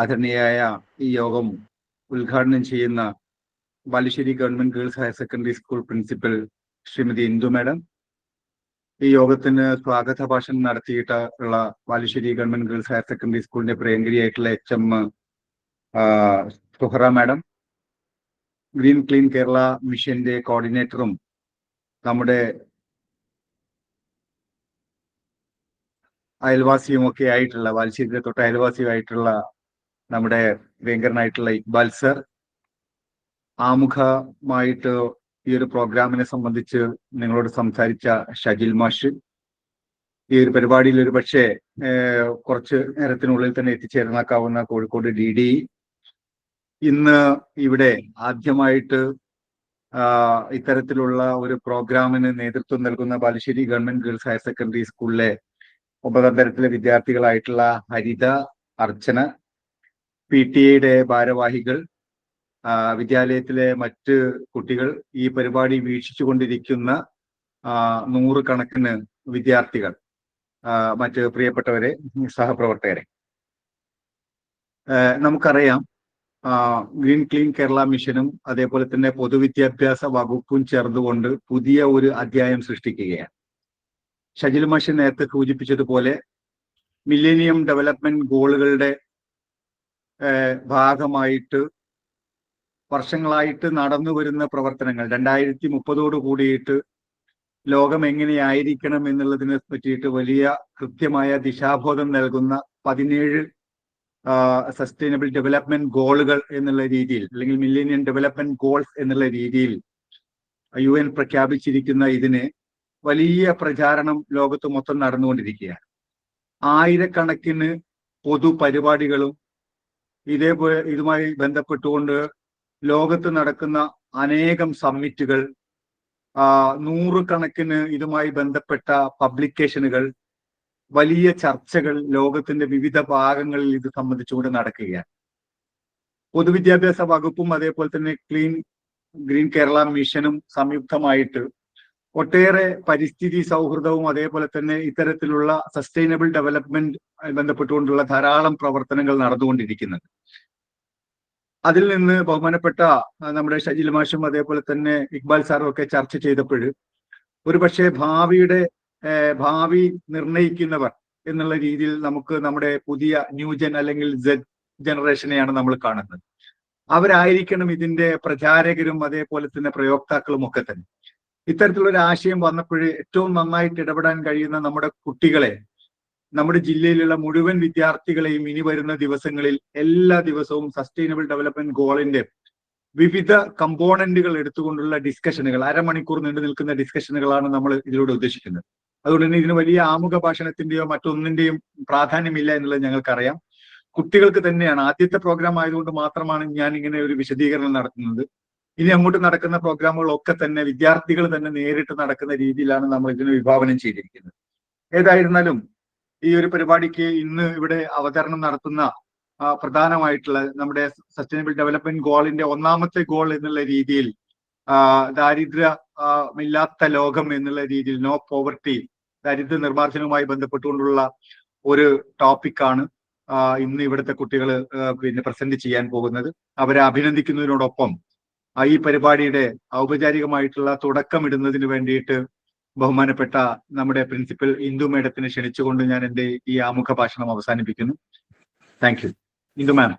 ആദരണീയായ ഈ യോഗം ഉദ്ഘാടനം ചെയ്യുന്ന Balussery government girls higher secondary school principal Shrimati Indu madam. ഈ യോഗത്തിന് സ്വാഗത ഭാഷണം നടത്തിയിട്ടുള്ള Balussery government girls higher secondary സ്കൂളിന്റെ പ്രിയങ്കരിയായിട്ടുള്ള H M Suhara madam. Green clean Kerala മിഷന്റെ കോർഡിനേറ്ററും നമ്മുടെ അയൽവാസിയും ഒക്കെ ആയിട്ടുള്ള ബാലുശ്ശേരിയുടെ തൊട്ട് അയൽവാസിയുമായിട്ടുള്ള നമ്മുടെ വേങ്കരനായിട്ടുള്ള ഇക്ബാൽ സർ ആമുഖമായിട്ട് ഈ ഒരു പ്രോഗ്രാമിനെ സംബന്ധിച്ച് നിങ്ങളോട് സംസാരിച്ച ഷജിൽ മാഷ്. ഈ ഒരു പരിപാടിയിൽ ഒരു പക്ഷേ കുറച്ച് നേരത്തിനുള്ളിൽ തന്നെ എത്തിച്ചേർന്നാക്കാവുന്ന കോഴിക്കോട് ഡി ഡി. ഇന്ന് ഇവിടെ ആദ്യമായിട്ട് ഇത്തരത്തിലുള്ള ഒരു പ്രോഗ്രാമിന് നേതൃത്വം നൽകുന്ന Balussery government girls higher secondary സ്കൂളിലെ ഒമ്പതാം തരത്തിലെ വിദ്യാർത്ഥികളായിട്ടുള്ള ഹരിത അർച്ചന പി ടി എയുടെ ഭാരവാഹികൾ വിദ്യാലയത്തിലെ മറ്റ് കുട്ടികൾ ഈ പരിപാടി വീക്ഷിച്ചു കൊണ്ടിരിക്കുന്ന നൂറുകണക്കിന് വിദ്യാർത്ഥികൾ മറ്റ് പ്രിയപ്പെട്ടവരെ സഹപ്രവർത്തകരെ. നമുക്കറിയാം ഗ്രീൻ ക്ലീൻ കേരള മിഷനും അതേപോലെ തന്നെ പൊതുവിദ്യാഭ്യാസ വകുപ്പും ചേർന്നുകൊണ്ട് പുതിയ ഒരു അധ്യായം സൃഷ്ടിക്കുകയാണ്. ഷജിൽ മഷി നേരത്തെ സൂചിപ്പിച്ചതുപോലെ മില്ലേനിയം ഡെവലപ്മെന്റ് ഗോളുകളുടെ ഭാഗമായിട്ട് വർഷങ്ങളായിട്ട് നടന്നു വരുന്ന പ്രവർത്തനങ്ങൾ. രണ്ടായിരത്തി മുപ്പതോട് കൂടിയിട്ട് ലോകം എങ്ങനെയായിരിക്കണം എന്നുള്ളതിനെ പറ്റിയിട്ട് വലിയ കൃത്യമായ ദിശാബോധം നൽകുന്ന പതിനേഴ് സസ്റ്റൈനബിൾ ഡെവലപ്മെന്റ് ഗോളുകൾ എന്നുള്ള രീതിയിൽ അല്ലെങ്കിൽ മില്ലേനിയം ഡെവലപ്മെന്റ് ഗോൾസ് എന്നുള്ള രീതിയിൽ യു എൻ പ്രഖ്യാപിച്ചിരിക്കുന്ന ഇതിന് വലിയ പ്രചാരണം ലോകത്ത് മൊത്തം നടന്നുകൊണ്ടിരിക്കുകയാണ്. ആയിരക്കണക്കിന് പൊതുപരിപാടികളും ഇതേപോലെ ഇതുമായി ബന്ധപ്പെട്ടുകൊണ്ട് ലോകത്ത് നടക്കുന്ന അനേകം സമ്മിറ്റുകൾ നൂറുകണക്കിന് ഇതുമായി ബന്ധപ്പെട്ട പബ്ലിക്കേഷനുകൾ വലിയ ചർച്ചകൾ ലോകത്തിന്റെ വിവിധ ഭാഗങ്ങളിൽ ഇത് സംബന്ധിച്ചുകൊണ്ട് നടക്കുകയാണ്. പൊതുവിദ്യാഭ്യാസ വകുപ്പും അതേപോലെ തന്നെ ക്ലീൻ ഗ്രീൻ കേരള മിഷനും സംയുക്തമായിട്ട് ഒട്ടേറെ പരിസ്ഥിതി സൗഹൃദവും അതേപോലെ തന്നെ ഇത്തരത്തിലുള്ള സസ്റ്റൈനബിൾ ഡെവലപ്മെന്റ് ബന്ധപ്പെട്ടുകൊണ്ടുള്ള ധാരാളം പ്രവർത്തനങ്ങൾ നടന്നുകൊണ്ടിരിക്കുന്നുണ്ട്. അതിൽ നിന്ന് ബഹുമാനപ്പെട്ട നമ്മുടെ ഷജിൽ മാഷും അതേപോലെ തന്നെ ഇക്ബാൽ സാറും ഒക്കെ ചർച്ച ചെയ്തപ്പോൾ ഒരു പക്ഷേ ഭാവിയുടെ ഭാവി നിർണയിക്കുന്നവർ എന്നുള്ള രീതിയിൽ നമുക്ക് നമ്മുടെ പുതിയ ന്യൂജൻ അല്ലെങ്കിൽ ജെഡ് ജനറേഷനെയാണ് നമ്മൾ കാണുന്നത്. അവരായിരിക്കണം ഇതിന്റെ പ്രചാരകരും അതേപോലെ തന്നെ പ്രയോക്താക്കളും ഒക്കെ തന്നെ. ഇത്തരത്തിലുള്ള ഒരു ആശയം വന്നപ്പോൾ ഏറ്റവും നന്നായിട്ട് ഇടപെടാൻ കഴിയുന്ന നമ്മുടെ കുട്ടികളെ നമ്മുടെ ജില്ലയിലുള്ള മുഴുവൻ വിദ്യാർത്ഥികളെയും ഇനി വരുന്ന ദിവസങ്ങളിൽ എല്ലാ ദിവസവും സസ്റ്റൈനബിൾ ഡെവലപ്മെന്റ് ഗോളിന്റെ വിവിധ കമ്പോണന്റുകൾ എടുത്തുകൊണ്ടുള്ള ഡിസ്കഷനുകൾ അരമണിക്കൂർ നീണ്ടു നിൽക്കുന്ന ഡിസ്കഷനുകളാണ് നമ്മൾ ഇതിലൂടെ ഉദ്ദേശിക്കുന്നത്. അതുകൊണ്ട് തന്നെ ഇതിന് വലിയ ആമുഖ ഭാഷണത്തിന്റെയോ മറ്റൊന്നിന്റെയും പ്രാധാന്യമില്ല എന്നുള്ളത് ഞങ്ങൾക്കറിയാം. കുട്ടികൾക്ക് തന്നെയാണ്. ആദ്യത്തെ പ്രോഗ്രാം ആയതുകൊണ്ട് മാത്രമാണ് ഞാൻ ഇങ്ങനെ ഒരു വിശദീകരണം നടത്തുന്നത്. ഇനി അങ്ങോട്ട് നടക്കുന്ന പ്രോഗ്രാമുകളൊക്കെ തന്നെ വിദ്യാർത്ഥികൾ തന്നെ നേരിട്ട് നടക്കുന്ന രീതിയിലാണ് നമ്മൾ ഇതിനെ വിഭാവനം ചെയ്തിരിക്കുന്നത്. ഏതായിരുന്നാലും ഈ ഒരു പരിപാടിക്ക് ഇന്ന് ഇവിടെ അവതരണം നടത്തുന്ന പ്രധാനമായിട്ടുള്ള നമ്മുടെ സസ്റ്റൈനബിൾ ഡെവലപ്മെന്റ് ഗോളിന്റെ ഒന്നാമത്തെ ഗോൾ എന്നുള്ള രീതിയിൽ ദാരിദ്ര്യമില്ലാത്ത ലോകം എന്നുള്ള രീതിയിൽ നോ പോവർട്ടി ദാരിദ്ര്യ നിർമ്മാർജനവുമായി ബന്ധപ്പെട്ടുകൊണ്ടുള്ള ഒരു ടോപ്പിക്കാണ് ഇന്ന് ഇവിടുത്തെ കുട്ടികൾ പിന്നെ പ്രസന്റ് ചെയ്യാൻ പോകുന്നത്. അവരെ അഭിനന്ദിക്കുന്നതിനോടൊപ്പം ഈ പരിപാടിയുടെ ഔപചാരികമായിട്ടുള്ള തുടക്കമിടുന്നതിന് വേണ്ടിയിട്ട് ബഹുമാനപ്പെട്ട നമ്മുടെ പ്രിൻസിപ്പൽ ഇന്ദു മേഡത്തിനെ ക്ഷണിച്ചുകൊണ്ട് ഞാൻ എന്റെ ഈ ആമുഖ ഭാഷണം അവസാനിപ്പിക്കുന്നു. Thank you. ഇന്ദു മാഡം